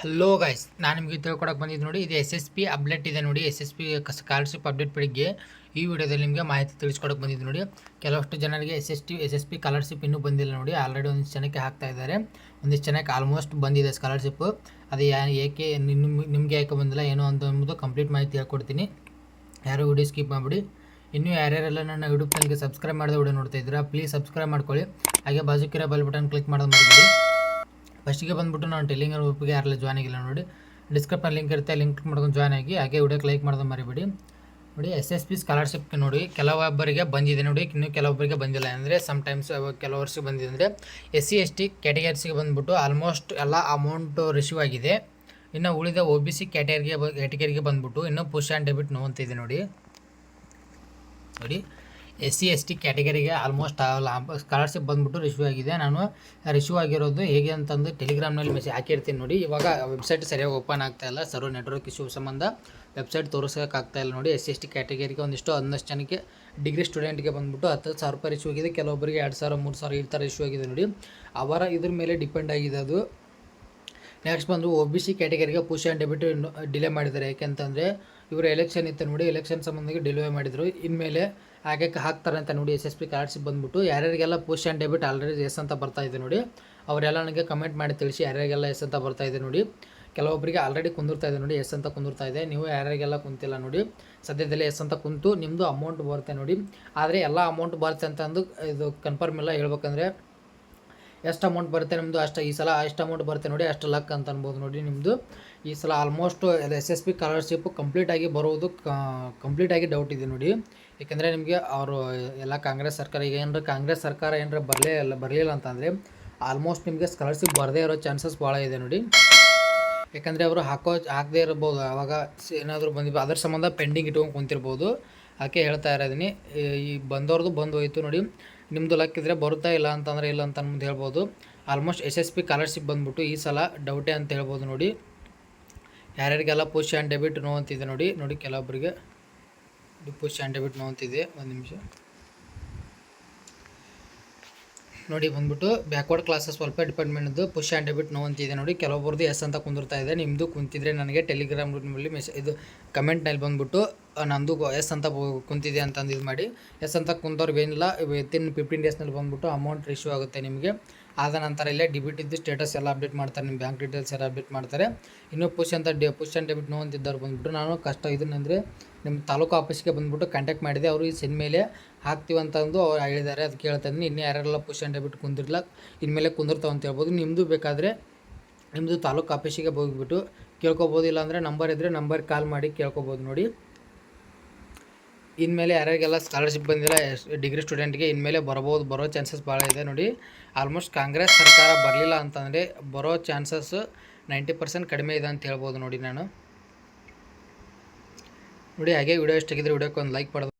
Hello guys ನಾನು ನಿಮಗೆ ತಿಳ್ಕೊಡಕ್ಕೆ ಬಂದಿದ್ದು ನೋಡಿ, ಇದು ಎಸ್ ಎಸ್ ಪಿ ಅಪ್ಡೇಟ್ ಇದೆ ನೋಡಿ. S S P scholarship update ಬೆಳಿಗ್ಗೆ ಈ ವಿಡಿಯೋದಲ್ಲಿ ನಿಮಗೆ ಮಾಹಿತಿ ತಿಳಿಸ್ಕೊಡಕ್ಕೆ ಬಂದಿದ್ದು ನೋಡಿ. ಕೆಲವಷ್ಟು ಜನರಿಗೆ S S T S S P scholarship ಇನ್ನೂ ಬಂದಿಲ್ಲ ನೋಡಿ. ಆಲ್ರೆಡಿ ಒಂದಿಷ್ಟು ಜನಕ್ಕೆ ಹಾಕ್ತಾ ಇದ್ದಾರೆ. ಒಂದಿಷ್ಟು ಜನಕ್ಕೆ ಆಲ್ಮೋಸ್ಟ್ ಬಂದಿದೆ ಸ್ಕಾಲರ್ಶಿಪ್ ಅದು ಯಾ ಏಕೆ ನಿಮಗೆ ಯಾಕೆ ಬಂದಿಲ್ಲ, ಏನು ಅಂತ ಅಂಬುದು ಕಂಪ್ಲೀಟ್ ಮಾಹಿತಿ ಹೇಳ್ಕೊಡ್ತೀನಿ. ಯಾರು ವಿಡಿಯೋ ಸ್ಕಿಪ್ ಮಾಡಿಬಿಡಿ. ಇನ್ನೂ ಯಾರ್ಯಾರೆಲ್ಲ ನನ್ನ ಯೂಟ್ಯೂಬ್ ಚಾನಲ್ಗೆ ಸಬ್ಸ್ಕ್ರೈಬ್ ಮಾಡಿದ ವಿಡಿಯೋ ನೋಡ್ತಾ ಇದ್ದೀರಾ ಪ್ಲೀಸ್ ಸಬ್ಸ್ಕ್ರೈಬ್ ಮಾಡ್ಕೊಳ್ಳಿ. ಹಾಗೆ ಬಾಜುಕಿರೋ ಬೆಲ್ ಬಟನ್ ಕ್ಲಿಕ್ ಮಾಡೋದು ಮರಿಬೇಡಿ. ಫಸ್ಟಿಗೆ ಬಂದ್ಬಿಟ್ಟು ನಾನು ಟೆಲಿಂಗರ್ ಗ್ರೂಪ್ಗೆ ಯಾರೆಲ್ಲ ಜಾಯ್ನ್ ಆಗಿಲ್ಲ ನೋಡಿ. ಡಿಸ್ಕ್ರಿಪ್ಷನ್ ಲಿಂಕ್ ಇರುತ್ತೆ ಲಿಂಕ್ ಮಾಡ್ಕೊಂಡು ಜಾಯ್ನ್ ಆಗಿ ಹಾಗೆ ವಿಡಿಯೋಕ್ಕೆ ಲೈಕ್ ಮಾಡೋದು ಮರಿಬೇಡಿ. ನೋಡಿ ಎಸ್ ಎಸ್ ಪಿ ಸ್ಕಾಲರ್ಶಿಪ್ ನೋಡಿ, ಕೆಲವೊಬ್ಬರಿಗೆ ಬಂದಿದೆ ನೋಡಿ, ಇನ್ನು ಕೆಲವೊಬ್ಬರಿಗೆ ಬಂದಿಲ್ಲ. ಅಂದರೆ ಟೈಮ್ಸ್ ಕೆಲವು ವರ್ಷಕ್ಕೆ ಬಂದಿದೆ ಅಂದರೆ ಎಸ್ ಸಿ ಎಸ್ ಟಿ ಕ್ಯಾಟಗರೀಸ್ಗೆ ಬಂದುಬಿಟ್ಟು ಆಲ್ಮೋಸ್ಟ್ ಎಲ್ಲ ಅಮೌಂಟು ರಿಸೀವ್ ಆಗಿದೆ. ಇನ್ನು ಉಳಿದ ಒ ಬಿ ಸಿ ಕ್ಯಾಟಗರಿಗೆ ಕ್ಯಾಟಗರಿಗೆ ಬಂದುಬಿಟ್ಟು ಇನ್ನೂ ಪುಷ್ ಆ್ಯಂಡ್ ಡೆಬಿಟ್ ನೋ ಅಂತಿದೆ ನೋಡಿ. ನೋಡಿ. ಎಸ್ ಸಿ, ಎಸ್ ಟಿ ಕ್ಯಾಟಗರಿಗೆ ಆಲ್ಮೋಸ್ಟ್ ಸ್ಕಾಲರ್ಶಿಪ್ ಬಂದುಬಿಟ್ಟು ರಿಶ್ಯೂ ಆಗಿದೆ. ನಾನು ರಿಶ್ಯೂ ಆಗಿರೋದು ಹೇಗೆ ಅಂತಂದು ಟೆಲಿಗ್ರಾಮ್ನಲ್ಲಿ ಮೆಸೇಜ್ ಹಾಕಿರ್ತೀನಿ ನೋಡಿ. ಇವಾಗ ವೆಬ್ಸೈಟ್ ಸರಿಯಾಗಿ ಓಪನ್ ಆಗ್ತಾ ಇಲ್ಲ. ಸರ್ವ್ ನೆಟ್ವರ್ಕ್ ಇಶ್ಯೂ ಸಂಬಂಧ ವೆಬ್ಸೈಟ್ ತೋರಿಸೋಕ್ಕಾಗ್ತಾ ಇಲ್ಲ ನೋಡಿ. ಎಸ್ ಸಿ, ಎಸ್ ಟಿ ಕ್ಯಾಟಗರಿಗೆ ಒಂದಿಷ್ಟು ಹನ್ನಷ್ಟು ಜನಕ್ಕೆ ಡಿಗ್ರಿ ಸ್ಟೂಡೆಂಟ್ಗೆ ಬಂದುಬಿಟ್ಟು ಹತ್ತು ಸಾವಿರ ರೂಪಾಯಿ ಇಶ್ಯೂ ಆಗಿದೆ. ಕೆಲವೊಬ್ಬರಿಗೆ ಎರಡು ಸಾವಿರ, ಮೂರು ಸಾವಿರ ಈ ಥರ ಇಶ್ಯೂ ಆಗಿದೆ ನೋಡಿ. ಅವರ ಇದ್ರ ಮೇಲೆ ಡಿಪೆಂಡ್ ಆಗಿದೆ ಅದು. ನೆಕ್ಸ್ಟ್ ಬಂದು ಒ ಬಿ ಸಿ ಕ್ಯಾಟಗರಿಗೆ ಪುಷ್ ಆ್ಯಂಡ್ ಡೆಬಿಟ್ ಡಿಲೇ ಮಾಡಿದ್ದಾರೆ. ಯಾಕೆಂತಂದರೆ ಇವರು ಎಲೆಕ್ಷನ್ ಇತ್ತು ನೋಡಿ ಎಲೆಕ್ಷನ್ ಸಂಬಂಧಕ್ಕೆ ಡಿಲೇ ಮಾಡಿದರು. ಇನ್ಮೇಲೆ ಹಾಗೆ ಹಾಕ್ತಾರೆ ಅಂತ ನೋಡಿ ಎಸ್ ಎಸ್ ಪಿ ಕಾರ್ಡ್ಸ್ ಬಂದುಬಿಟ್ಟು, ಯಾರ್ಯಾರಿಗೆಲ್ಲ push and debit already yes ಅಂತ ಬರ್ತಾ ಇದೆ ನೋಡಿ, ಅವರೆಲ್ಲ ನನಗೆ ಕಮೆಂಟ್ ಮಾಡಿ ತಿಳಿಸಿ ಯಾರ್ಯಾರಿಗೆಲ್ಲ ಎಸ್ ಅಂತ ಬರ್ತಾ ಇದೆ ನೋಡಿ. ಕೆಲವೊಬ್ಬರಿಗೆ ಆಲ್ರೆಡಿ ಕುಂದಿರ್ತಾ ಇದೆ ನೋಡಿ ಎಸ್ ಅಂತ ಕುಂದಿರ್ತಾ ಇದೆ. ನೀವು ಯಾರ್ಯಾರಿಗೆಲ್ಲ ಕುಂತಿಲ್ಲ ನೋಡಿ, ಸದ್ಯದಲ್ಲೇ ಎಸ್ ಅಂತ ಕುಂತು ನಿಮ್ಮದು ಅಮೌಂಟ್ ಬರುತ್ತೆ ನೋಡಿ. ಆದರೆ ಎಲ್ಲ ಅಮೌಂಟ್ ಬರುತ್ತೆ ಅಂತ ಅಂದು ಇದು ಕನ್ಫರ್ಮ್ ಇಲ್ಲ. ಹೇಳ್ಬೇಕಂದ್ರೆ ಎಷ್ಟು ಅಮೌಂಟ್ ಬರುತ್ತೆ ನಿಮ್ಮದು ಅಷ್ಟು ಈ ಸಲ ಎಷ್ಟು ಅಮೌಂಟ್ ಬರುತ್ತೆ ನೋಡಿ, ಅಷ್ಟು ಲಕ್ ಅಂತ ಅನ್ಬೋದು ನೋಡಿ ನಿಮ್ಮದು ಈ ಸಲ almost S S P scholarship ಕಂಪ್ಲೀಟಾಗಿ ಬರುವುದು ಕಂಪ್ಲೀಟಾಗಿ ಡೌಟ್ ಇದೆ ನೋಡಿ. ಏಕೆಂದರೆ ನಿಮಗೆ ಅವರು ಎಲ್ಲ ಕಾಂಗ್ರೆಸ್ ಸರ್ಕಾರ, ಈಗ ಏನರ ಕಾಂಗ್ರೆಸ್ ಸರ್ಕಾರ ಏನಾರ ಬರಲೇ ಇಲ್ಲ, ಬರಲಿಲ್ಲ ಅಂತಂದರೆ ಆಲ್ಮೋಸ್ಟ್ ನಿಮಗೆ ಸ್ಕಾಲರ್ಶಿಪ್ ಬರದೇ ಇರೋ ಚಾನ್ಸಸ್ ಭಾಳ ಇದೆ ನೋಡಿ. ಯಾಕಂದರೆ ಅವರು ಹಾಕೋ, ಹಾಕದೇ ಇರ್ಬೋದು ಆವಾಗ ಏನಾದರೂ ಬಂದಿದ್ದು ಅದ್ರ ಸಂಬಂಧ ಪೆಂಡಿಂಗ್ ಇಟ್ಕೊಂಡು ಕುಂತಿರ್ಬೋದು. ಅದಕ್ಕೆ ಹೇಳ್ತಾ ಇರೋದೀನಿ, ಈ ಬಂದವ್ರದ್ದು ಬಂದು ಹೋಯಿತು ನೋಡಿ. ನಿಮ್ಮದು ಲಕ್ ಇದ್ದರೆ ಬರುತ್ತಾ ಇಲ್ಲ ಅಂತಂದರೆ ಇಲ್ಲ ಅಂತ ಮುಂದೆ ಹೇಳ್ಬೋದು. Almost S S P scholarship ಬಂದ್ಬಿಟ್ಟು ಈ ಸಲ ಡೌಟೇ ಅಂತ ಹೇಳ್ಬೋದು ನೋಡಿ. ಯಾರ್ಯಾರಿಗೆಲ್ಲ ಪುಷ್ ಆ್ಯಂಡ್ ಡೆಬಿಟ್ ನೋವು ಅಂತಿದೆ ನೋಡಿ ನೋಡಿ ಕೆಲವೊಬ್ಬರಿಗೆ ಪುಷ್ ಆ್ಯಂಡ್ ಡೆಬಿಟ್ ನೋವು ಅಂತಿದೆ, ಒಂದು ನಿಮಿಷ. ನೋಡಿ ಬಂದ್ಬಿಟ್ಟು ಬ್ಯಾಕ್ವರ್ಡ್ ಕ್ಲಾಸಸ್ ಸ್ವಲ್ಪ ಡಿಪಾರ್ಟ್ಮೆಂಟ್ದು ಪುಷ್ ಆ್ಯಂಡ್ ಡೆಬಿಟ್ ನೋ ಅಂತಿದೆ ನೋಡಿ. ಕೆಲವೊಬ್ಬರದ್ದು ಎಸ್ ಅಂತ ಕುಂದಿರ್ತಾ ಇದೆ. ನಿಮ್ಮದು ಕುಂತಿದ್ರೆ ನನಗೆ ಟೆಲಿಗ್ರಾಮ್ ಗ್ರೂಪ್ನಲ್ಲಿ ಮೆಸ್ ಇದು ಕಮೆಂಟ್ನಲ್ಲಿ ಬಂದ್ಬಿಟ್ಟು ನಂದು ಎಸ್ ಅಂತ ಕುಂತಿದೆ ಅಂತಂದು ಇದು ಮಾಡಿ ಎಸ್ ಅಂತ ಕುಂತವ್ರಿಗೆ ಏನಿಲ್ಲ ವಿತಿನ್ ಫಿಫ್ಟೀನ್ ಡೇಸ್ನಲ್ಲಿ ಬಂದ್ಬಿಟ್ಟು ಅಮೌಂಟ್ ರಿಶ್ಯೂ ಆಗುತ್ತೆ ನಿಮಗೆ. ಆದ ನಂತರ ಇಲ್ಲೇ ಡೆಬಿಟ್ ಇದ್ದು ಸ್ಟೇಟಸ್ ಎಲ್ಲ ಅಪ್ಡೇಟ್ ಮಾಡ್ತಾರೆ ನಿಮ್ಮ ಬ್ಯಾಂಕ್ ಡೀಟೇಲ್ಸ್ ಎಲ್ಲ ಅಪ್ಡೇಟ್ ಮಾಡ್ತಾರೆ. ಇನ್ನೂ ಪುಷ್ ಅಂತ ಡೆ ಪುಷ್ ಆ್ಯಂಡ್ ಡೆಬಿಟ್ ನೋ ಅಂತಿದ್ದವ್ರು ಬಂದುಬಿಟ್ಟು ನಾನು ಕಷ್ಟ ಇದನ್ನಂದರೆ ನಿಮ್ಮ ತಾಲೂಕು ಆಫೀಸ್ಗೆ ಬಂದುಬಿಟ್ಟು ಕಾಂಟ್ಯಾಕ್ಟ್ ಮಾಡಿದೆ. ಅವರು ಈ ಸಿನ್ ಮೇಲೆ ಹಾಕ್ತೀವಿ ಅಂತಂದು ಅವ್ರು ಹೇಳಿದ್ದಾರೆ. ಅದು ಕೇಳ್ತಾ ಇದ್ದೀನಿ. ಇನ್ನೂ ಯಾರೆಲ್ಲ ಪುಷ್ ಆ್ಯಂಡ್ ಡೆಬಿಟ್ ಕುಂದಿರ್ಲ, ಇನ್ಮೇಲೆ ಕುಂದಿರ್ತಾವೆ ಅಂತ ಹೇಳ್ಬೋದು. ನಿಮ್ಮದು ಬೇಕಾದರೆ ನಿಮ್ಮದು ತಾಲೂಕು ಆಫೀಸಿಗೆ ಹೋಗಿಬಿಟ್ಟು ಕೇಳ್ಕೊಬೋದು ಇಲ್ಲಾಂದರೆ ನಂಬರ್ ಇದ್ದರೆ ನಂಬರ್ ಕಾಲ್ ಮಾಡಿ ಕೇಳ್ಕೊಬೋದು ನೋಡಿ. ಇನ್ಮೇಲೆ ಯಾರ್ಯಾರಿಗೆಲ್ಲ ಸ್ಕಾಲರ್ಶಿಪ್ ಬಂದಿಲ್ಲ ಡಿಗ್ರಿ ಸ್ಟೂಡೆಂಟ್ಗೆ ಇನ್ಮೇಲೆ ಬರ್ಬೋದು, ಬರೋ ಚಾನ್ಸಸ್ ಭಾಳ ಇದೆ ನೋಡಿ. ಆಲ್ಮೋಸ್ಟ್ ಕಾಂಗ್ರೆಸ್ ಸರ್ಕಾರ ಬರಲಿಲ್ಲ ಅಂತಂದರೆ ಬರೋ ಚಾನ್ಸಸ್ ನೈಂಟಿ ಪರ್ಸೆಂಟ್ ಕಡಿಮೆ ಇದೆ ಅಂತ ಹೇಳ್ಬೋದು ನೋಡಿ ನಾನು. ನೋಡಿ, ಹಾಗೆ ವಿಡಿಯೋ ಇಷ್ಟಾಗಿದ್ದರೆ ವಿಡಿಯೋಕ್ಕೆ ಒಂದು ಲೈಕ್ ಮಾಡೋದು.